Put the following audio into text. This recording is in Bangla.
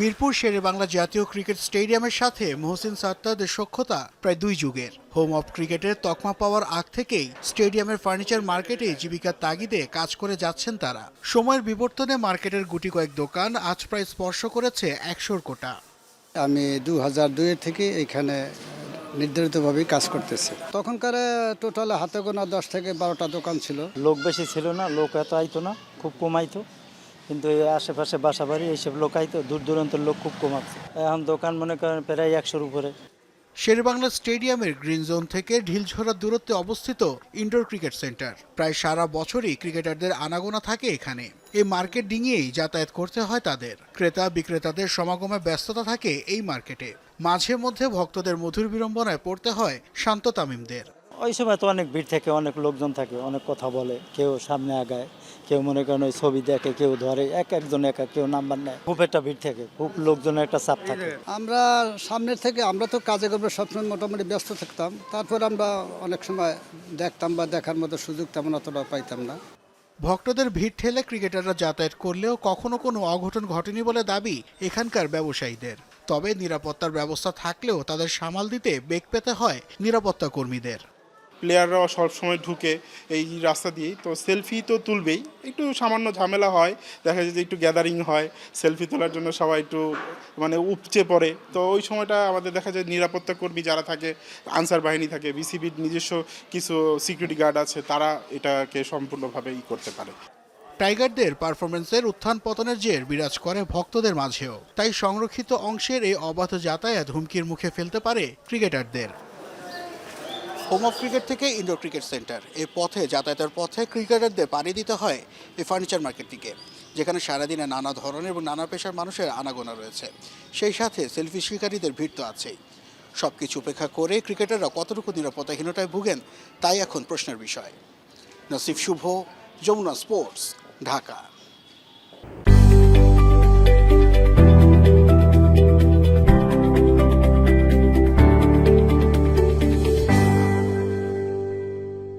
মিরপুর শেরে বাংলা জাতীয় ক্রিকেট স্টেডিয়ামের সাথে মহসিন সাত্তাদের সক্ষতা প্রায় দুই যুগের। হোম অফ ক্রিকেটের তকমা পাওয়ার আগ থেকেই স্টেডিয়ামের ফার্নিচার মার্কেটে জীবিকার তাগিদে কাজ করে যাচ্ছেন তারা। সময়ের বিবর্তনে মার্কেটের গুটি কয়েক দোকান আজ প্রায় স্পর্শ করেছে একশোর কোটা। আমি দু হাজার দুইয়ের থেকে এখানে নির্ধারিতভাবেই কাজ করতেছি। তখনকার টোটাল হাতে গোনা দশ থেকে বারোটা দোকান ছিল। লোক বেশি ছিল না লোক এত আইতো না খুব কম আইতো কিন্তু এই আশেপাশে বাসা বাড়ি এইসব লোকাই তো, দূর দূরান্তের লোক খুব কম আছে। এখন দোকান মনে করেন প্রায় একশোর উপরে। শেরেবাংলা স্টেডিয়ামের গ্রিন জোন থেকে ঢিলঝোড়ার দূরত্বে অবস্থিত ইনডোর ক্রিকেট সেন্টার। প্রায় সারা বছরই ক্রিকেটারদের আনাগোনা থাকে এখানে। এই মার্কেট ডিঙিয়েই যাতায়াত করতে হয় তাদের। ক্রেতা বিক্রেতাদের সমাগমে ব্যস্ততা থাকে এই মার্কেটে। মাঝে মধ্যে ভক্তদের মধুর বিড়ম্বনায় পড়তে হয় শান্ত তামিমদের। ওই সময় তো অনেক ভিড় থাকে অনেক লোকজন থাকে অনেক কথা বলে কেউ সামনে আগায় কেউ মনে করেন ওই ছবি দেখে কেউ ধরে এক একজন এক কেউ নাম্বার নেয়। খুব একটা ভিড় থাকে খুব লোকজনের একটা চাপ থাকে। আমরা সামনের থেকে আমরা তো কাজে কর্মে সবসময় মোটামুটি ব্যস্ত থাকতাম তারপর আমরা অনেক সময় দেখতাম বা দেখার মতো সুযোগ তেমন অতটা পাইতাম না। ভক্তদের ভিড় ঠেলে ক্রিকেটাররা যাতায়াত করলেও কখনো কোনো অঘটন ঘটেনি বলে দাবি এখানকার ব্যবসায়ীদের। তবে নিরাপত্তার ব্যবস্থা থাকলেও তাদের সামাল দিতে বেগ পেতে হয় নিরাপত্তা কর্মীদের। প্লেয়াররাও সবসময় ঢুকে এই রাস্তা দিয়েই তো সেলফি তো তুলবেই। একটু সামান্য ঝামেলা হয়। দেখা যায় যে একটু গ্যাদারিং হয়। সেলফি তোলার জন্য সবাই একটু মানে উপচে পড়ে। তো ওই সময়টা আমাদের দেখা যায় নিরাপত্তা কর্মী যারা থাকে, আনসার বাহিনী থাকে, বিসিবির নিজস্ব কিছু সিকিউরিটি গার্ড আছে, তারা এটাকে সম্পূর্ণভাবে ই করতে পারে। টাইগারদের পারফরমেন্সের উত্থান পতনের জের বিরাজ করে ভক্তদের মাঝেও। তাই সংরক্ষিত অংশের এই অবাধ যাতায়াত হুমকির মুখে ফেলতে পারে ক্রিকেটারদের। হোম অফ ক্রিকেট থেকে ইনডোর ক্রিকেট সেন্টার। এই পথে, যাতায়াতের পথে ক্রিকেটারদের পাড়ি দিতে হয় এই ফার্নিচার মার্কেটটিকে যেখানে সারাদিনে নানা ধরনের এবং নানা পেশার মানুষের আনাগোনা রয়েছে। সেই সাথে সেলফি শিকারীদের ভিড় তো আছেই। সব কিছু উপেক্ষা করে ক্রিকেটাররা কতটুকু নিরাপত্তাহীনতায় ভুগেন, তাই এখন প্রশ্নের বিষয়। নসিফ শুভ, যমুনা স্পোর্টস, ঢাকা।